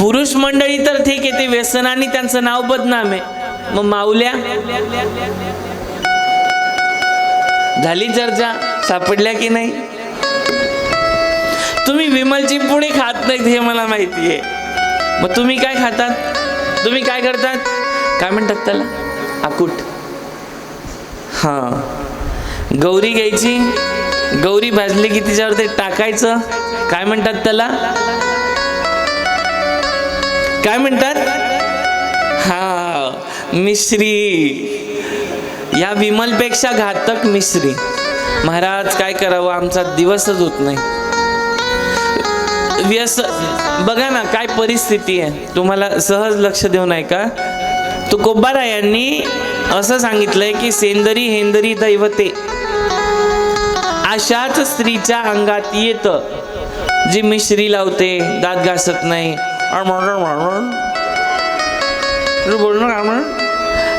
पुरुष मंडळी तर ठीक आहे ते व्यसनाने त्यांचं नाव बदनाम आहे. मग माऊल्या? झाली चर्चा? सापडल्या की नाही? तुम्ही विमलची पुढे खात नाहीत हे मला माहिती आहे. मग तुम्ही काय खातात? तुम्ही काय करतात? काय म्हणतात त्याला? आकूट. हां. गौरी घ्यायची? गौरी भाजली की तिच्यावर ते टाकायचं? काय म्हणतात त्याला? काय म्हणतात? हा मिश्री. या विमलपेक्षा घातक मिश्री. महाराज काय करावं? आमचा दिवसच होत नाही. व्यस बघा ना काय परिस्थिती आहे. तुम्हाला सहज लक्ष देऊन आहे का तुकोबारा यांनी असं सांगितलंय की सेंदरी हेंदरी दैवते. अशाच स्त्रीच्या अंगात येतं. जी मिश्री लावते दात घासत नाही. तू बोल ना म्हण?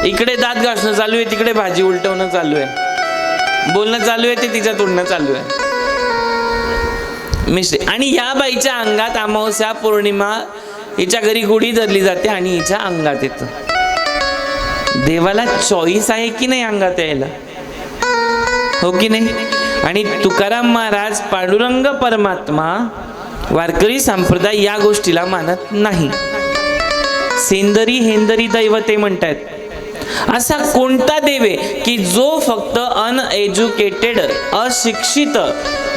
इकडे दात घासणं चालू आहे तिकडे भाजी उलटवणं चालू आहे. बोलणं चालू आहे ते तिच्या तोडणं चालू आहे. मिश्री आणि या बाईच्या अंगात अमावस्या पौर्णिमा हिच्या घरी गुढी धरली जाते आणि हिच्या अंगात येतं. देवाला चॉईस आहे की नाही अंगात यायला? हो की नाही? आणि तुकाराम महाराज पांडुरंग परमात्मा वारकरी संप्रदाय या गोष्टीला मानत नाही. सेंदरी हेंदरी दैवते म्हणतात असा कोणता देव आहे की जो फक्त अनएज्युकेटेड अशिक्षित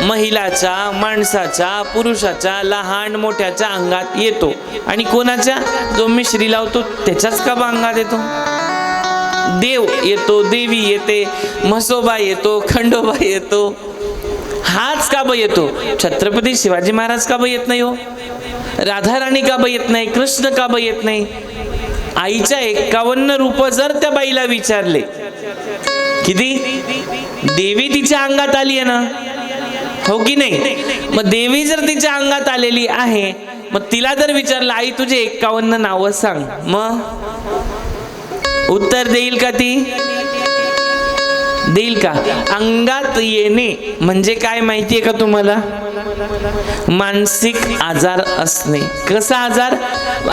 महिलाच्या माणसाच्या पुरुषाच्या लहान मोठ्याच्या अंगात येतो? आणि कोणाच्या? जो मिश्री लावतो त्याच्याच का अंगात येतो? देव येतो देवी येते म्हसोबा येतो खंडोबा येतो हाच का ब येतो? छत्रपती शिवाजी महाराज का ब येत नाही हो? राधाराणी का ब येत नाही? कृष्ण का ब येत नाही? आईच्या एक्कावन्न रूप जर त्या बाईला विचारले किती? देवी तिच्या अंगात आली आहे ना? हो की नाही? मग देवी जर तिच्या अंगात आलेली आहे मग तिला जर विचारलं आई तुझे एक्कावन्न नावं सांग. मग? उत्तर देईल का ती? देईल का? अंगात येणे म्हणजे काय माहिती आहे का तुम्हाला? मानसिक आजार असणे. कसा आजार?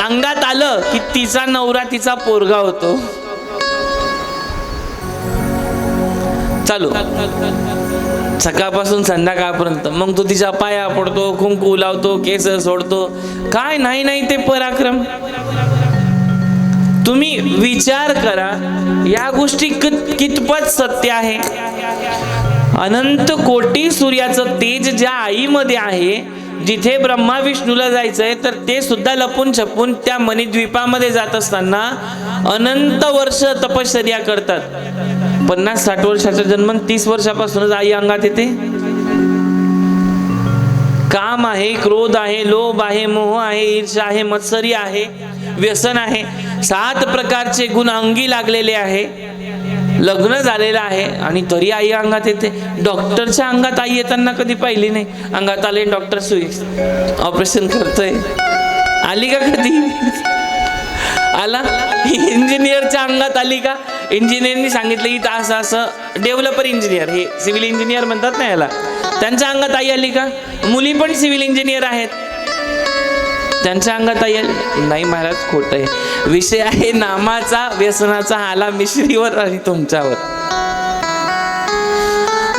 अंगात आलं की तिचा नवरा तिचा पोरगा होतो. चालू. सकाळपासून संध्याकाळपर्यंत. मग तो तिच्या पाया पडतो कुंकू लावतो केस सोडतो. काय? नाही नाही ते पराक्रम. तुम्ही विचार करा या गोष्टी कित- कितपत सत्य आहे? अनंत कोटी सूर्याचं तेज ज्या आईमध्ये आहे जिथे ब्रह्मा विष्णूला जायचंय तर ते सुद्धा लपून छपून त्या मणिद्वीपामध्ये जात असताना अनंत वर्ष तपश्चर्या करतात. पन्नास साठ वर्षाचा जन्म तीस वर्षापासूनच आई अंगात येते. काम आहे क्रोध आहे लोभ आहे मोह आहे ईर्ष आहे मत्सरी आहे व्यसन आहे. सात प्रकारचे गुण अंगी लागलेले आहे. लग्न झालेलं आहे आणि तरी आई अंगात येते. डॉक्टरच्या अंगात आई येताना कधी पाहिली नाही. अंगात आले डॉक्टर सुई ऑपरेशन करतोय. आली का कधी? आला? इंजिनियरच्या अंगात आली का? इंजिनियरनी सांगितलं की असं असं डेव्हलपर इंजिनियर. हे सिव्हिल इंजिनियर म्हणतात ना याला. त्यांच्या अंगात आई आली का? मुली पण सिव्हिल इंजिनियर आहेत. त्यांच्या अंगात येईल नाही महाराज खोट आहे. विषय आहे नामाचा व्यसनाचा आला मिश्रीवर आणि तुमच्यावर.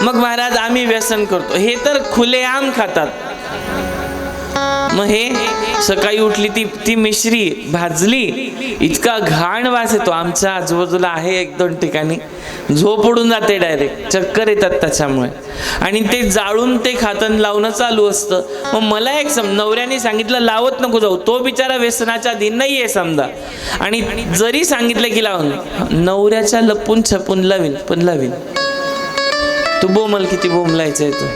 मग महाराज आम्ही व्यसन करतो. हे तर खुलेआम खातात. मग हे सकाळी उठली ती ती मिश्री भाजली. इतका घाण वास येतो. आमच्या आजूबाजूला आहे एक दोन ठिकाणी. झोप उडून जाते डायरेक्ट चक्कर येतात त्याच्यामुळे. आणि ते जाळून ते खातन लावणं चालू असतं. मग मला एक सम नवऱ्याने सांगितलं लावत नको जाऊ. तो बिचारा व्यसनाच्या दिन नाही आहे समजा. आणि जरी सांगितलं की लावून नवऱ्याच्या लपून छपून लावीन पण लावीन. तू बोमल किती बोमलायचं आहे तू?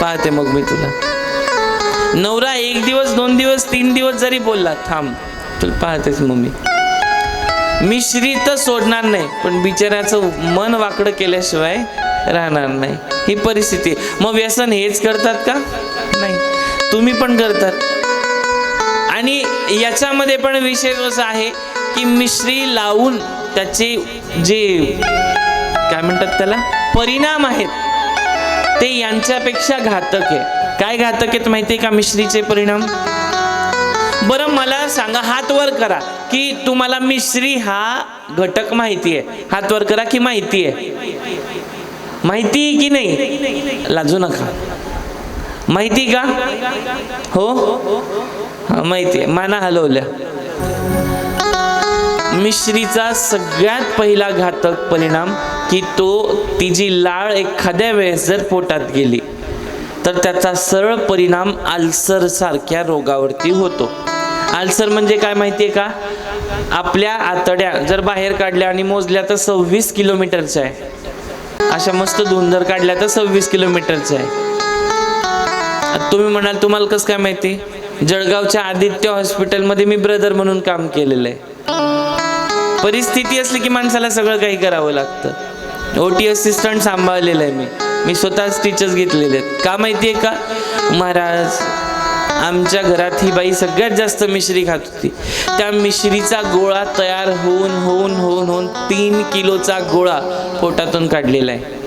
पाहते मग मी तुला. नवरा एक दिवस दोन दिवस तीन दिवस जरी बोलला थांब. तुला पाहतेच मम्मी. मिश्री तर सोडणार नाही पण बिचाऱ्याचं मन वाकडं केल्याशिवाय राहणार नाही. ही परिस्थिती. मग व्यसन हेच करतात का? नाही. तुम्ही पण करतात. आणि याच्यामध्ये पण विशेष असं आहे की मिश्री लावून त्याचे जे काय म्हणतात त्याला? परिणाम आहेत. ते यांच्यापेक्षा घातक आहे. काय घातक आहेत माहिती आहे का मिश्रीचे परिणाम? बरं मला सांगा हात वर करा. की तुम्हाला मिश्री हा घटक माहिती आहे. हात वर करा की माहिती आहे. माहिती आहे की नाही? लाजू नका. माहिती का? हो? माहिती आहे. माना हलवल्या. मिश्रीचा सगळ्यात पहिला घातक परिणाम की तो तिची लाळ एखाद्या वेळेस जर पोटात गेली तर त्याचा सरळ परिणाम आल्सर सारख्या रोगावरती होतो. आल्सर म्हणजे काय माहिती आहे का? आपल्या आतड्या जर बाहेर काढल्या आणि मोजल्या तर सव्वीस किलोमीटरच्या आहे. अशा मस्त धुंदर काढल्या तर सव्वीस किलोमीटरच्या आहे. तुम्ही म्हणाल तुम्हाला कसं काय माहिती? जळगावच्या आदित्य हॉस्पिटलमध्ये मी ब्रदर म्हणून काम केलेलं आहे. परिस्थिती असली की माणसाला सगळं काही करावं लागतं. ओ टी असिस्टंट सांभाळलेलं आहे मी. मी स्वतःच टीचर्स घेतलेले आहेत. का माहिती आहे का? महाराज आमच्या घरात ही बाई सगळ्यात जास्त मिश्री खात होती. त्या मिश्रीचा गोळा तयार होऊन होऊन होऊन होऊन तीन किलोचा गोळा पोटातून काढलेला आहे.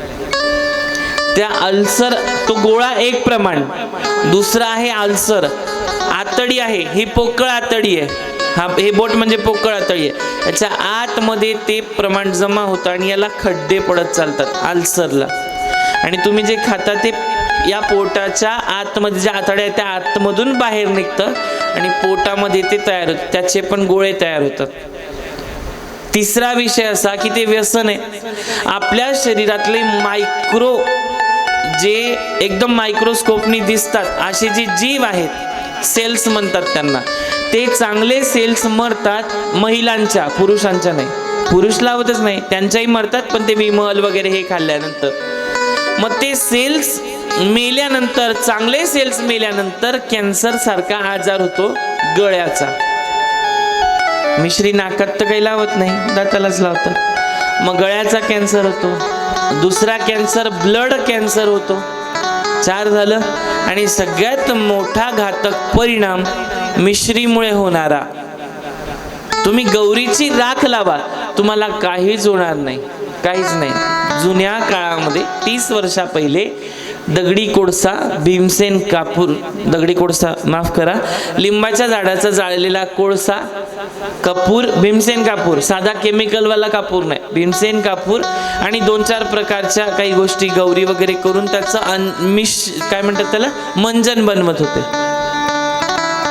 त्या अल्सर तो गोळा एक प्रमाण दुसरा आहे अल्सर आतडी आहे ही पोकळ आतडी आहे. हा हे बोट म्हणजे पोकळ आतडी आहे. याच्या आतमध्ये ते प्रमाण जमा होतं आणि याला खड्डे पडत चालतात अल्सरला. आणि तुम्ही जे खाता ते या पोटाच्या आतमध्ये जे आतड्या आहेत त्या आतमधून बाहेर निघतं आणि पोटामध्ये ते तयार होतं. त्याचे पण गोळे तयार होतात. तिसरा विषय असा की ते व्यसन आहे. आपल्या शरीरातले मायक्रो जे एकदम मायक्रोस्कोपनी दिसतात असे जे जीव आहेत सेल्स म्हणतात त्यांना ते चांगले सेल्स मरतात महिलांच्या पुरुषांच्या नाही. पुरुष लावतच नाही त्यांच्याही मरतात पण ते विमल वगैरे हे खाल्ल्यानंतर. मग ते सेल्स मेल्यानंतर चांगले सेल्स मेल्यानंतर कॅन्सर सारखा आजार होतो गळ्याचा. मिश्री नाकात तर काही लावत नाही दातालाच लावतात मग गळ्याचा कॅन्सर होतो दुसरा कॅन्सर ब्लड कॅन्सर होतो. चार झालं आणि सगळ्यात मोठा घातक परिणाम मिश्रीमुळे होणारा. तुम्ही गौरीची राख लावा तुम्हाला काहीच होणार नाही काहीच नाही. जुन्या काळामध्ये तीस वर्षा पहिले दगडी कोळसा भीमसेन कापूर दगडी कोळसा माफ करा लिंबाच्या झाडाचा जाळलेला कोळसा कपूर भीमसेन कापूर साधा केमिकलवाला कापूर नाही भीमसेन कापूर आणि दोन चार प्रकारच्या काही गोष्टी गौरी वगैरे करून त्याचं अन मिश काय म्हणतात त्याला? मंजन बनवत होते.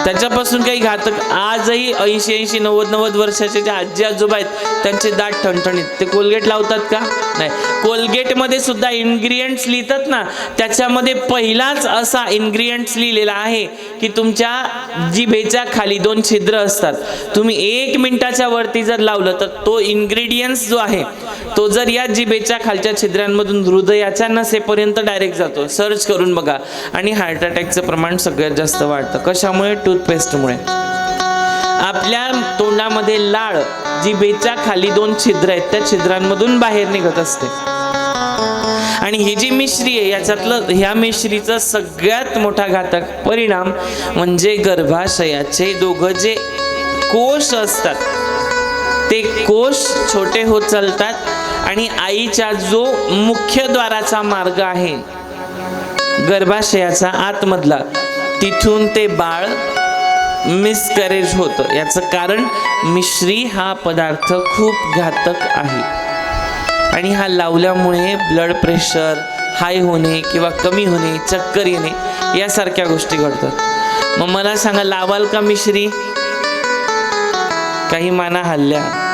त्याच्यापासून काही घातक आजही ऐंशी ऐंशी नव्वद नव्वद वर्षाचे जे आजी आजोबा आहेत त्यांचे दात ठणठणीत. ते कोलगेट लावतात का? नाही. कोलगेटमध्ये सुद्धा इन्ग्रियंट्स लिहितात ना त्याच्यामध्ये पहिलाच असा इन्ग्रियंट्स लिहिलेला आहे की तुमच्या जिभेच्या खाली दोन छिद्र असतात. तुम्ही एक मिनिटाच्या वरती जर लावलं तर तो इन्ग्रेडियंट्स जो आहे तो जर या जिबेच्या खालच्या छिद्रांमधून हृदयाच्या नसेपर्यंत डायरेक्ट जातो. सर्च करून बघा. आणि हार्ट अटॅकचं प्रमाण सगळ्यात जास्त वाढतं. कशामुळे? टूथपेस्टमुळे आपल्या तोंडामध्ये लाळ जिबेच्या खाली दोन छिद्र आहेत. त्या छिद्रांमधून बाहेर निघत असते. आणि ही जी मिश्री आहे याच्यातलं ह्या मिश्रीचा सगळ्यात मोठा घातक परिणाम म्हणजे गर्भाशयाचे दोघं जे कोश असतात ते कोश छोटे होत चालतात. आणि आईच्या जो मुख्य द्वाराचा मार्ग आहे गर्भाशयाचा आतमधला तिथून ते बाळ मिसकॅरेज होतं. याचं कारण मिश्री हा पदार्थ खूप घातक आहे. आणि हा लावल्यामुळे ब्लड प्रेशर हाय होणे किंवा कमी होणे चक्कर येणे यासारख्या गोष्टी घडतात. मग मला सांगा लावाल का मिश्री? काही माना हल्ल्या?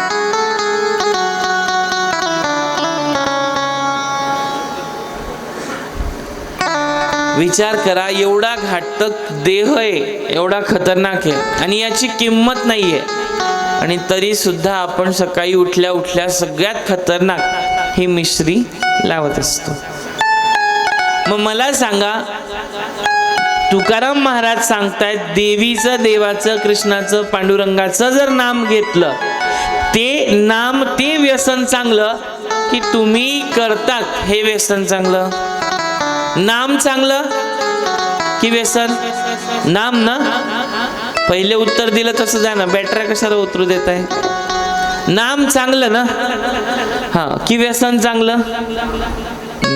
विचार करा एवढा घातक देह आहे एवढा खतरनाक आहे आणि याची किंमत नाही आहे आणि तरी सुद्धा आपण सकाळी उठल्या उठल्या सगळ्यात खतरनाक ही मिश्री लावत असतो. मग मला सांगा तुकाराम महाराज सांगतायत देवीचं देवाचं कृष्णाचं पांडुरंगाचं जर नाम घेतलं ते नाम ते व्यसन चांगलं की तुम्ही करतात हे व्यसन चांगलं? नाम चांगलं? की व्यसन? नाम ना? पहिले उत्तर दिलं तसं जा ना. बॅटऱ्या कशाला उतरू देत आहे नाम चांगलं ना? हा की व्यसन चांगलं?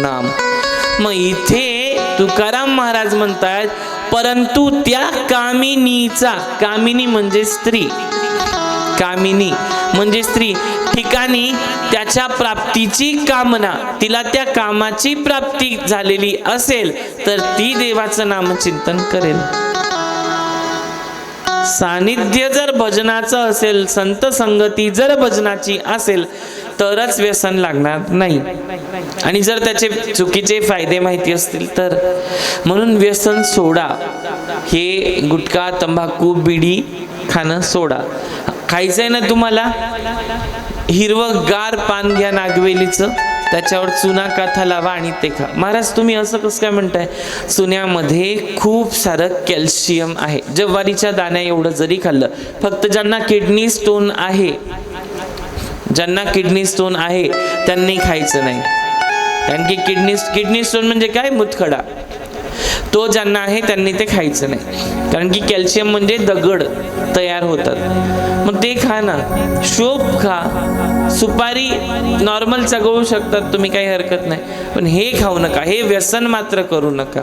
नाम. मग इथे तुकाराम महाराज म्हणतात परंतु त्या कामिनीचा कामिनी म्हणजे स्त्री. कामिनी म्हणजे स्त्री. ठिकाणी त्याच्या प्राप्तीची कामना तिला त्या कामाची प्राप्ती झालेली असेल तर ती देवाचं नामचिंतन करेल. सानिध्य जर भजनाचं असेल संत संगती जर भजनाची असेल तरच व्यसन लागणार नाही. आणि जर त्याचे चुकीचे फायदे माहिती असतील तर. म्हणून व्यसन सोडा. हे गुटखा तंबाखू बिडी खाणं सोडा. खायचं आहे ना तुम्हाला? हिरवं गार पान घ्या नागवेलीचं त्याच्यावर चुना काथा लावा आणि ते खा. महाराज तुम्ही असं कसं काय म्हणताय? चुन्यामध्ये खूप सारं कॅल्शियम आहे. जव्हारीच्या दाण्या एवढं जरी खाल्लं फक्त ज्यांना किडनी स्टोन आहे ज्यांना किडनी स्टोन आहे त्यांनी खायचं नाही. कारण की किडनी किडनी स्टोन म्हणजे काय? मुतखडा. तो ज्यांना आहे त्यांनी ते खायचं नाही. कारण की कॅल्शियम म्हणजे दगड तयार होतात. मग ते खा ना. शोप खा. सुपारी नॉर्मल चगवू शकतात तुम्ही काही हरकत नाही. पण हे खाऊ नका. हे व्यसन मात्र करू नका.